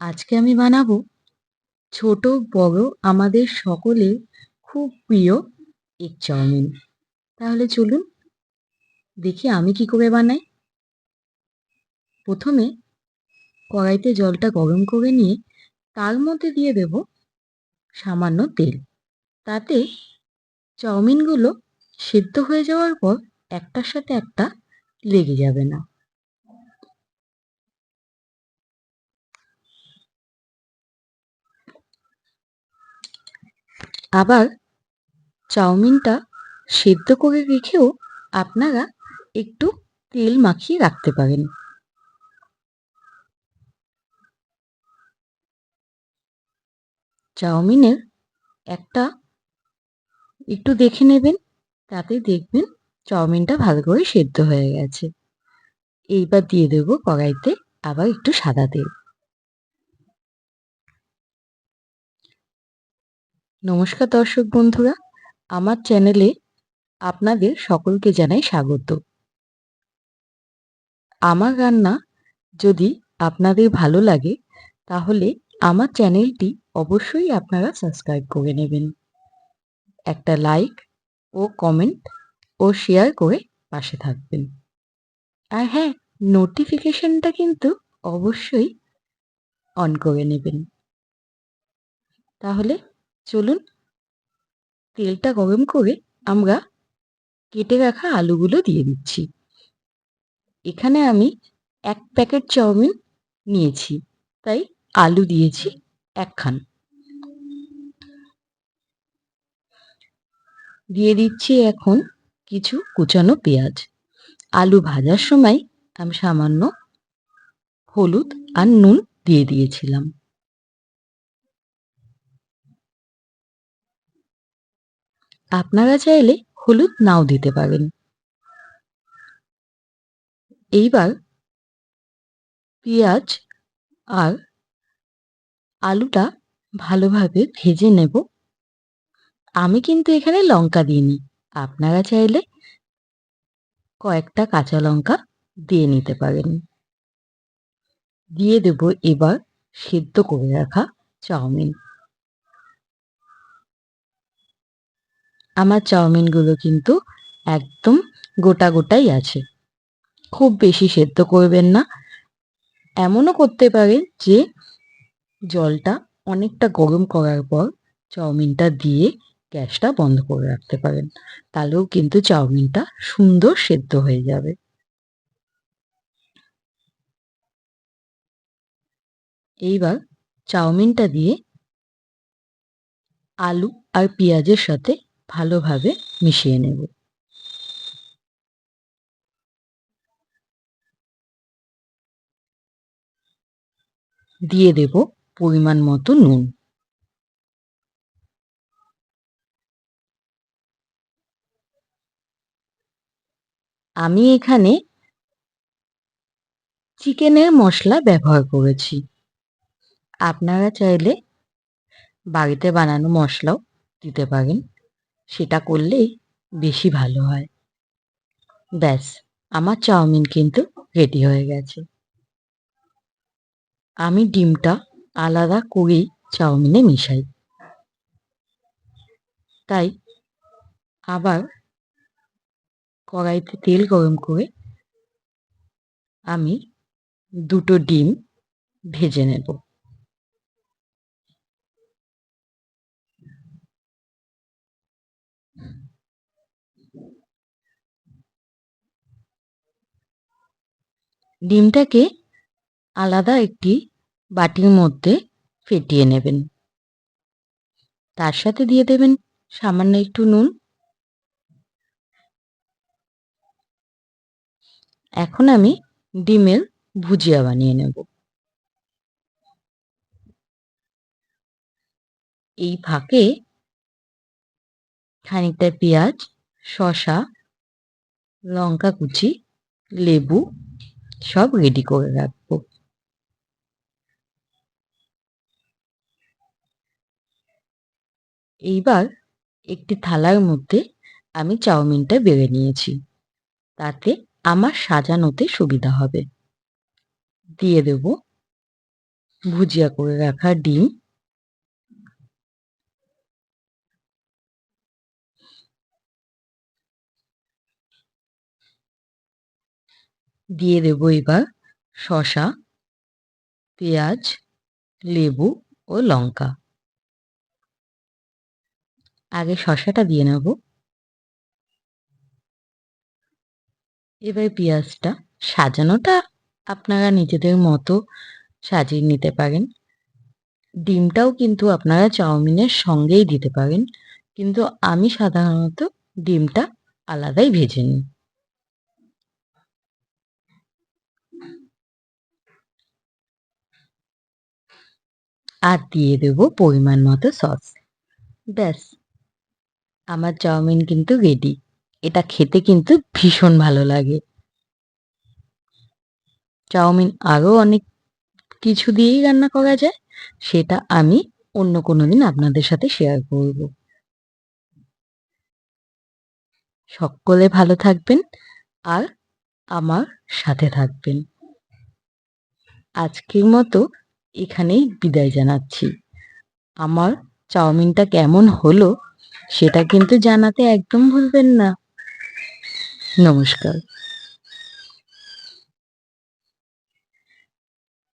আজকে আমি বানাবো ছোট, বড়, আমাদের সকলের খুব প্রিয় এগ চাউমিন। তাহলে চলুন দেখি আমি কি করে বানাই। প্রথমে কড়াইতে জলটা গরম করে নিয়ে তার মধ্যে দিয়ে দেব সামান্য তেল। তাতে চাউমিনগুলো সেদ্ধ হয়ে যাওয়ার পর একটার সাথে একটা লেগে যাবে না। আবার চাউমিনটা সেদ্ধ করে রেখেও আপনারা একটু তেল মাখিয়ে রাখতে পারেন। চাউমিনের একটা একটু দেখে নেবেন, তাতে দেখবেন চাউমিনটা ভালো করে সেদ্ধ হয়ে গেছে। এইবার দিয়ে দেবো কড়াইতে আবার একটু সাদা তেল। নমস্কার দর্শক বন্ধুরা, আমার চ্যানেলে আপনাদের সকলকে জানাই স্বাগত। আমার রান্না যদি আপনাদের ভালো লাগে, তাহলে আমার চ্যানেলটি অবশ্যই আপনারা সাবস্ক্রাইব করে নেবেন। একটা লাইক ও কমেন্ট ও শেয়ার করে পাশে থাকবেন। আর হ্যাঁ নোটিফিকেশনটা কিন্তু অবশ্যই অন করে নেবেন। তাহলে চলুন তেলটা গরম করে আমরা কেটে রাখা আলুগুলো দিয়ে দিচ্ছি। এখানে আমি এক প্যাকেট চাউমিন নিয়েছি, তাই আলু দিয়েছি একখান। দিয়ে দিচ্ছি এখন কিছু কুচানো পেঁয়াজ। আলু ভাজার সময় আমি সামান্য হলুদ আর নুন দিয়ে দিয়েছিলাম। আপনারা চাইলে হলুদ নাও দিতে পারেন। এইবার পেঁয়াজ আর আলুটা ভালোভাবে ভেজে নেব। আমি কিন্তু এখানে লঙ্কা দিইনি। আপনারা চাইলে কয়েকটা কাঁচা লঙ্কা দিয়ে নিতে পারেন। দিয়ে দেব এবার সেদ্ধ করে রাখা চাউমিন। আমার চাউমিনগুলো কিন্তু একদম গোটা গোটাই আছে। খুব বেশি সেদ্ধ করবেন না। এমনও করতে পারেন যে জলটা অনেকটা গরম করার পর চাউমিনটা দিয়ে গ্যাসটা বন্ধ করে রাখতে পারেন। তাহলেও কিন্তু চাউমিনটা সুন্দর সেদ্ধ হয়ে যাবে। এইবার চাউমিনটা দিয়ে আলু আর পেঁয়াজের সাথে ভালোভাবে মিশিয়ে নেব। দিয়ে দেব পরিমাণ মতো নুন। আমি এখানে চিকেনের মশলা ব্যবহার করেছি। আপনারা চাইলে বাড়িতে বানানো মশলাও দিতে পারেন। সেটা করলেই বেশি ভালো হয়। ব্যাস, আমার চাউমিন কিন্তু রেডি হয়ে গেছে। আমি ডিমটা আলাদা করেই চাউমিনে মিশাই। তাই আবার কড়াইতে তেল গরম করে আমি দুটো ডিম ভেজে নেব। ডিমটাকে আলাদা একটি বাটির মধ্যে ফেটিয়ে নেবেন। তার সাথে দিয়ে দেবেন সামান্য একটু নুন। এখন আমি ডিমের ভুজিয়া বানিয়ে নেব। এই ফাঁকে খানিকটা পেঁয়াজ শশা লঙ্কা কুচি, লেবু সব রেডি করে রাখব। এইবার একটি থালার মধ্যে আমি চাউমিনটা বেড়ে নিয়েছি। তাতে আমার সাজানোতে সুবিধা হবে। দিয়ে দেব ভুজিয়া করে রাখা ডিম। দিয়ে দেব এবার শসা, পেঁয়াজ, লেবু ও লঙ্কা। আগে শসাটা দিয়ে নেব। এবার পেঁয়াজটা সাজানোটা আপনারা নিজেদের মতো সাজিয়ে নিতে পারেন। ডিমটাও কিন্তু আপনারা চাউমিনের সঙ্গেই দিতে পারেন। কিন্তু আমি সাধারণত ডিমটা আলাদাই ভেজে নিই। আর দিয়ে দেব পরিমাণ মতো সস। ব্যাস, আমার চাউমিন কিন্তু রেডি এটা খেতে কিন্তু ভীষণ ভালো লাগে। চাউমিন আরও অনেক কিছু দিয়েই রান্না করা যায়, সেটা আমি অন্য কোনো দিন আপনাদের সাথে শেয়ার করব। সকলে ভালো থাকবেন আর আমার সাথে থাকবেন। আজকের মতো এখানেই বিদায় জানাচ্ছি। আমার চাউমিনটা কেমন হলো সেটা কিন্তু জানাতে একদম ভুলবেন না। নমস্কার।